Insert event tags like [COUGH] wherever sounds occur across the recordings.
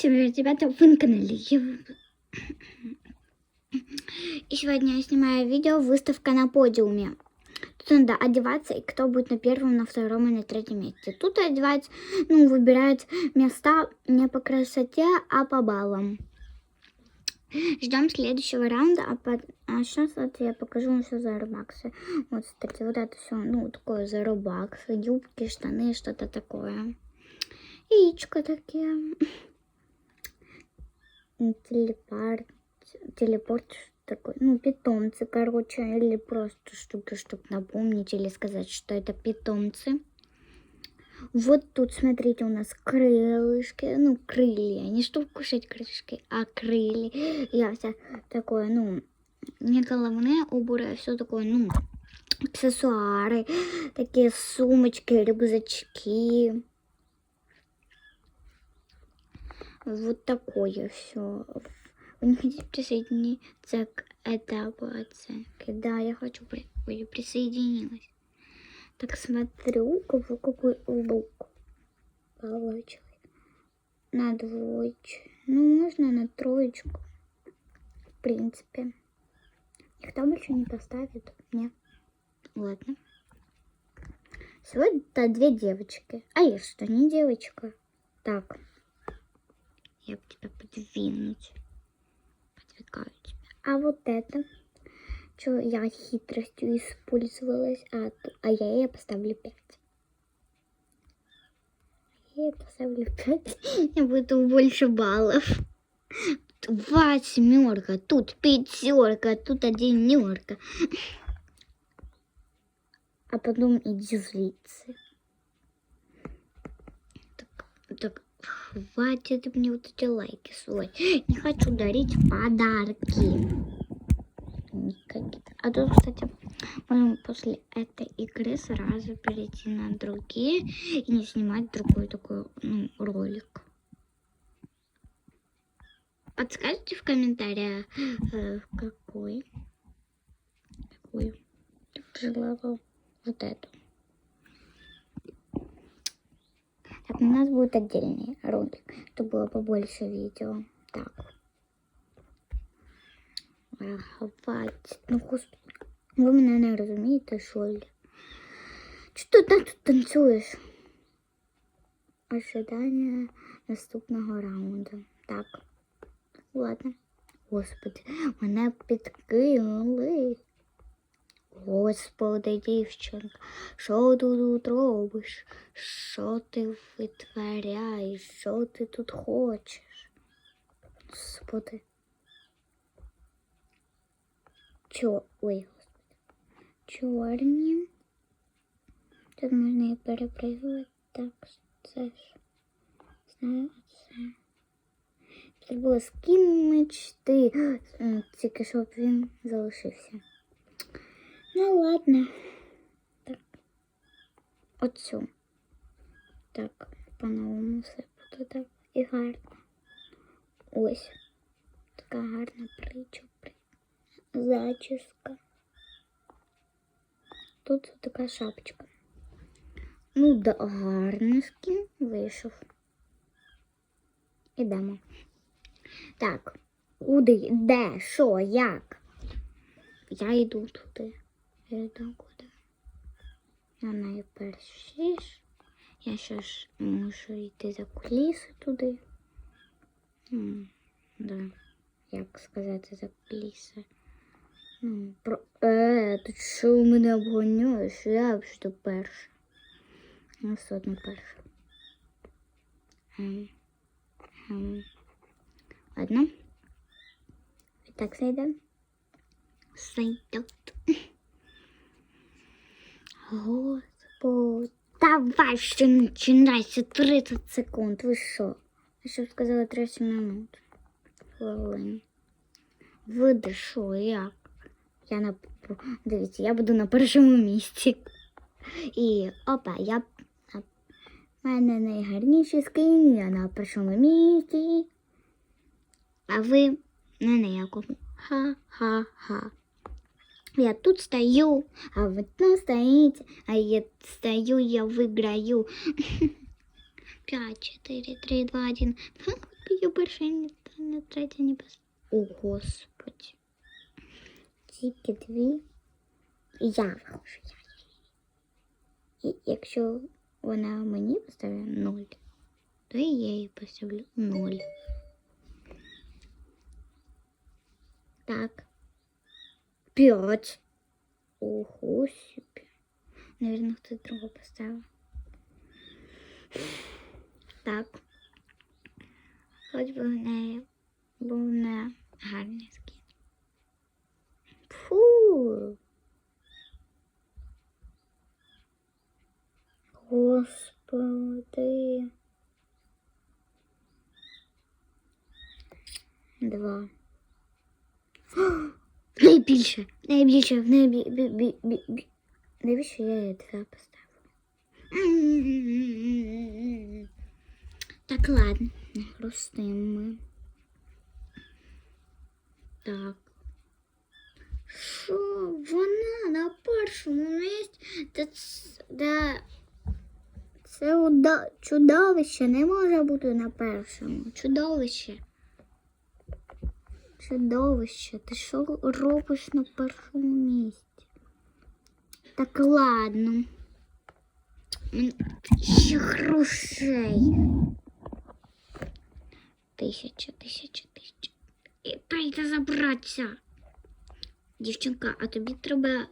Всем ребята, вы на канале. И сегодня я снимаю видео «Выставка на подиуме». Тут надо одеваться, и кто будет на первом, на втором и на третьем месте. Тут одевать, ну, выбирать места не по красоте, а по баллам. Ждем следующего раунда, а, по- а сейчас вот я покажу вам все за робаксы. Вот, кстати, вот это все, ну, такое за робаксы, юбки, штаны, что-то такое. Яичко такие. Телепорт, телепорт такой, ну, питомцы, короче, или просто штуки, чтобы напомнить или сказать, что это питомцы. Вот тут, смотрите, у нас крылышки, ну, крылья, не чтобы кушать крылышки, а крылья. Я вся такое, ну, не головные уборы, а все такое, ну, аксессуары, такие сумочки, рюкзачки. Вот такое все. Вы не хотите присоединиться к этой оценке? Да, я хочу при... Ой, присоединилась. Так смотрю, кого какой лук получилось. На двоечку. Ну, можно на троечку. В принципе. Никто больше не поставит. Нет. Ладно. Сегодня-то две девочки. А я что, не девочка? Так. Подвинуть. Подвигаю тебя. А вот это. Что я хитростью использовалась, а, а я ей поставлю 5. Я ей поставлю 5. [LAUGHS] Я буду больше баллов. Восьмерка, тут пятерка, тут одинерка. А потом иди злиться. Так, так, хватит мне вот эти лайки свой. Не хочу дарить подарки. Никакие. А тут, кстати, можем после этой игры сразу перейти на другие и не снимать другой такой ну, ролик. Подскажите в комментариях, э, какой. Я пожелала вот эту. у нас будет отдельный ролик, чтобы было побольше видео. Так. А, Хватит. Ну, господи. Ви мене не розумієте, що ли? Чого ти тут танцюєш? Ожидання наступного раунду. Так. Ладно. Господи, мене підкинули. Господи, дівчинка, що тут робиш? Що ти витворяєш? Що ти тут хочеш? Господи. Чо... Ой, господи. Чорні. Тут можна і перепригувати. Так, це ж. Знаю, це. Це було скін мечти. Тільки щоб він залишився. Ну ладно. Так. Оцю. Так, по-новому все буде так. І гарно. Ось. Така гарна прича. Зачіска. Тут така шапочка. Ну, да, гарний скін вийшов. Ідемо. Так, куди, де, що, як? Я йду туди. Йду куди? Я найпершіш. Я ще ж мушу йти за куліси туди. М, да. Як сказати за куліси? Ну, про... Е, ти що мене обгоняєш? Я взагалі перша. Я все одно перша. Ем, ем. Ладно. І так зайде. Зайдет. Господи. Давай ще починайся 30 секунд. Ви що? Я що сказала 30 минут. Хвилин. Види що, як? Я на дивіться, я буду на першому місці. І опа, я в мене найгарніший скин, я на першому місці. А ви на ніякому. Ха-ха-ха. Я тут стою, а ви там стоите, а я стою, я выиграю. Пять, четыре, три, два, один. Я перша, ні, ні третя, ні без. О, Господи. Тільки дві. І я виходжу. Я. І якщо вона мені поставила нуль, то і я їй поставлю нуль. Так. П'ять. Ого собі. Наверное, хтось другу поставив. Так. Хоч би в неї був не гарний скін. Фу. Господи. Два. [GASPS] Найбільше, найбільше, в небі, бі, бі, бі, бі. Навіщо я її два поставила? Так, ладно, не ми. Так. Що вона на першому місці? Та це уда... чудовище не може бути на першому. Чудовище. Чудовище. Ти що робиш на першому місці? Так ладно. Ще грошей. Тисяча, тисяча, тисяча. І прийде забратися. Дівчинка, а тобі треба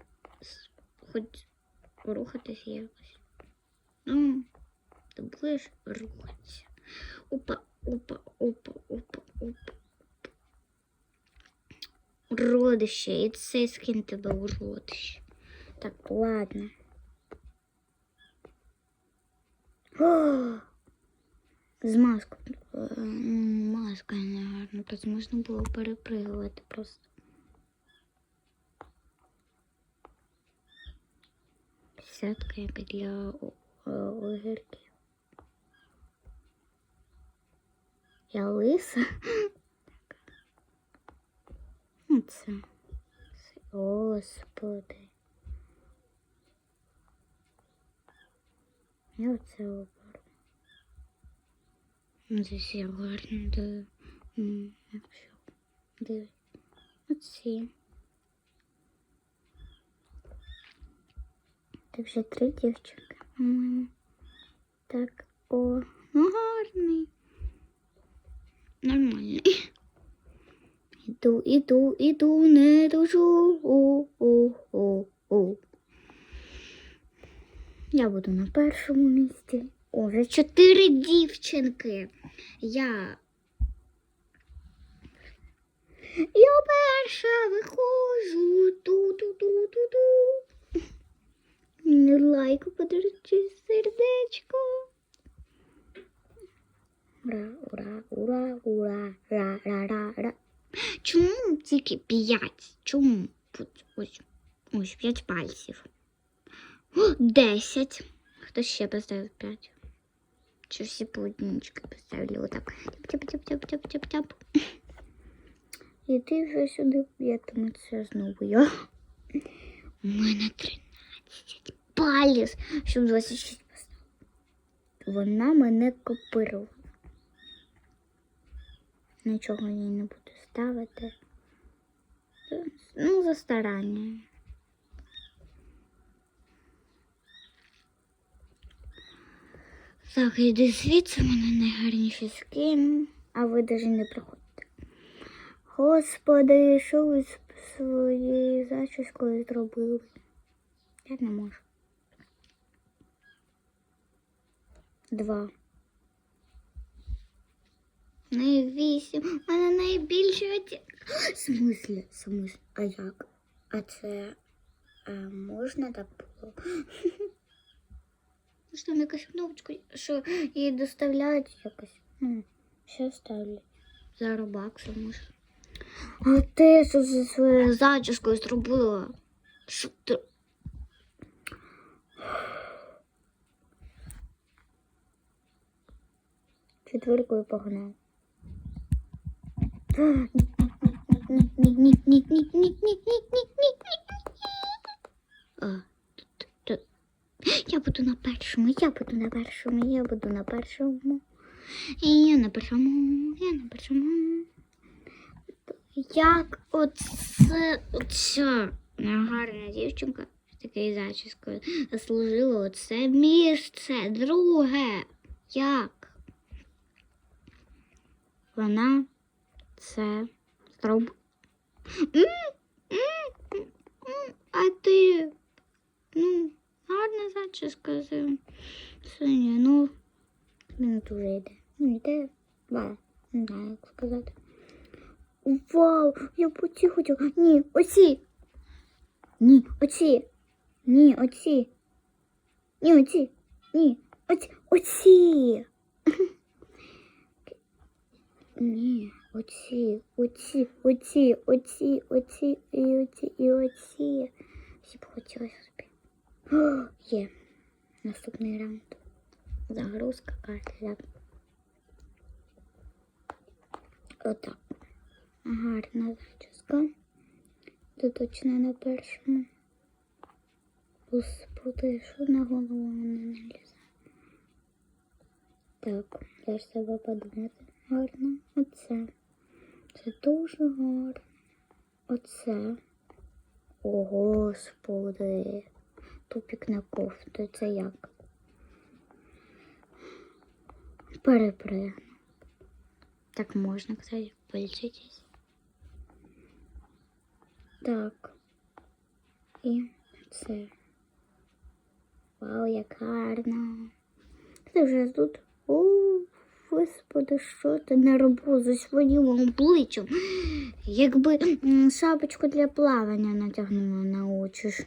хоч рухатися якось. Ну, ти будеш рухатися. Опа, опа, опа, опа, опа. Уродище, і цей скин тебе уродище. Так, ладно. О! З маскою. Е, ну, Маска не гарна, тут можна було перепригувати просто. Десятка яка для о- о- огірків. Я лиса. Ну, це. це- Господи. Я оце оберу. Ну, Це всі гарно, да. М, Якщо дивись. Оці. Це вже три дівчинки, по-моєму. Так, о, ну гарний. Нормальний. Іду, іду, іду, не о. Я буду на першому місці. О, вже чотири дівчинки. Я. Я перша виходжу. Ту-ту-ту-ту-ту. Лайк, подаруйте сердечко. Ура, ура, ура, ура, ра, ра, ра, ра. Чому тільки п'ять? Чому? Ось, ось п'ять пальців. Десять. Хто ще поставив п'ять? Чи всі по поставили отак? Тяп-тяп-тяп-тяп-тяп-тяп. І ти вже сюди п'ятиметься знову я. У мене 13 палець, щоб 26 поставити. Вона мене копирувала. Нічого їй не буду ставити. Ну, за старання. Так, іди звідси, мене найгарніший скин, а ви навіть не приходите. Господи, що ви з своєю зачіскою зробили? Я не можу. Два. Не вісім. У мене найбільше. В смислі? В смислі? А як? А це е, можна так було? [LAUGHS] Що там якась кнопочка, що її доставляють якось. Ну, що ставлять? За може. А ти що зі своєю зачіскою зробила? Що ти? Четвіркою погнав. Я буду на першому, я буду на першому, я буду на першому. Я на першому, я на першому. Як оце, оця гарна дівчинка з такою зачіскою заслужила оце місце друге. Як? Вона це м, А ти? Ну, гарна зачіска синя, ну. Він дуже йде. Ну, йде. Ба, не знаю, як сказати. Вау, я б оці хотіла. Ні, оці. Ні, оці. Ні, оці. Ні, оці. Ні, оці. Оці. [LAUGHS] Ні, оці, оці, оці, оці, оці, і оці, і оці. Всі б хотілося собі. Є. Наступний раунд. Загрузка карти, так. Отак. Гарна зачіска. Це точно на першому. Господи, що на голову не налізе. Так, я ж подумати. Гарно. Оце. Це дуже гарно. Оце. О, господи. Тупік на кофту. Це як? Перепригну. Так можна, кстати, полечитесь. Так. І це. Вау, як гарно. Ти вже тут. О, господи, що ти наробив зі своїм обличчям? Якби шапочку для плавання натягнула на очі.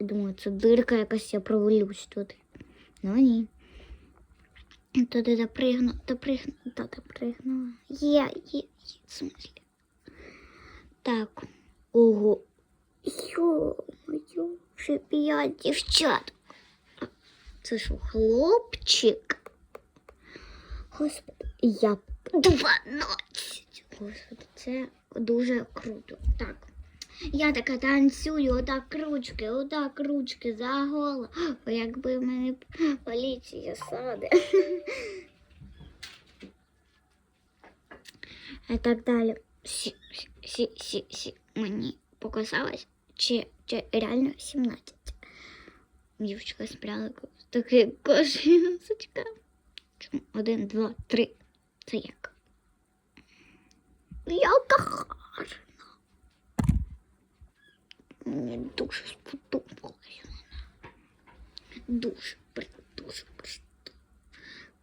Думаю, це дирка якась я провалюсь тут. Ну ні. Туди допригну, допригну, допригнула. Є, є, є, в смислі. Так. Ого. Йо-моє, вже п'ять дівчат. Це що, хлопчик? Господи, я дванадцять. Господи, це дуже круто. Так. Я така танцюю, отак ручки, отак ручки за голову. Якби мене поліція саде. І так далі. Сі, сі, сі, сі. Мені показалось, чи, чи реально 17. Дівчинка спряла такий кошечка. Один, два, три. Це як? Яка гарна. Мені дуже сподобалась вона. Дуже, придуже,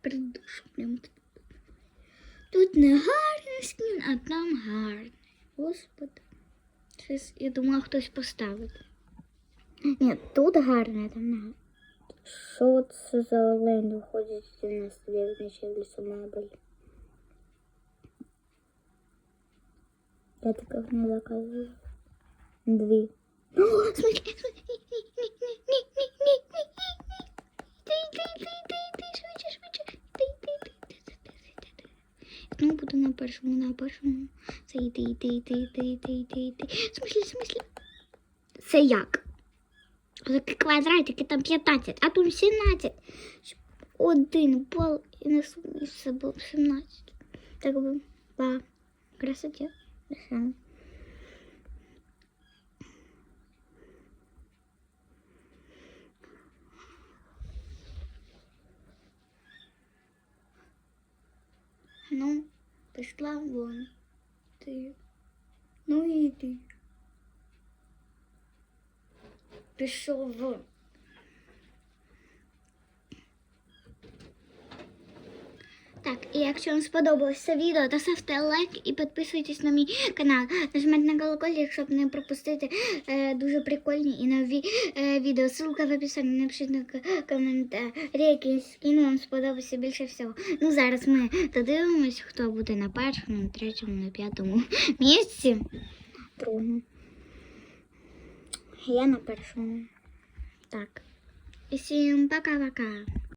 придуже, прям. Тут не гарний скін, а там гарний. Господи. Щось, я думала, хтось поставить. Ні, тут гарне, там не гарне. Що це за олень виходить з 99 ночей в лісу мебель? Я таких не заказывала. Дві. Ну, буду на першому, на першому. Це йти, йти, йти, йти, йти, йти, йти. В смислі, в смислі? Це як? Такі квадратики, там 15, а тут 17. Щоб Один бал і на сумі все було 17. Так би, по красоті. Все. Ну, пішла вон. Ти. Ну іди. Пішов. Так, і якщо вам сподобалось це відео, то ставте лайк і підписуйтесь на мій канал. Нажміть на колокольчик, щоб не пропустити е, дуже прикольні і нові е, відео. Ссылка в описанні, напишіть на к- коментар, який скін вам сподобався більше всього. Ну, зараз ми додивимось, хто буде на першому, на третьому, на п'ятому місці. Другому. Я на першому. Так. І всім пока-пока.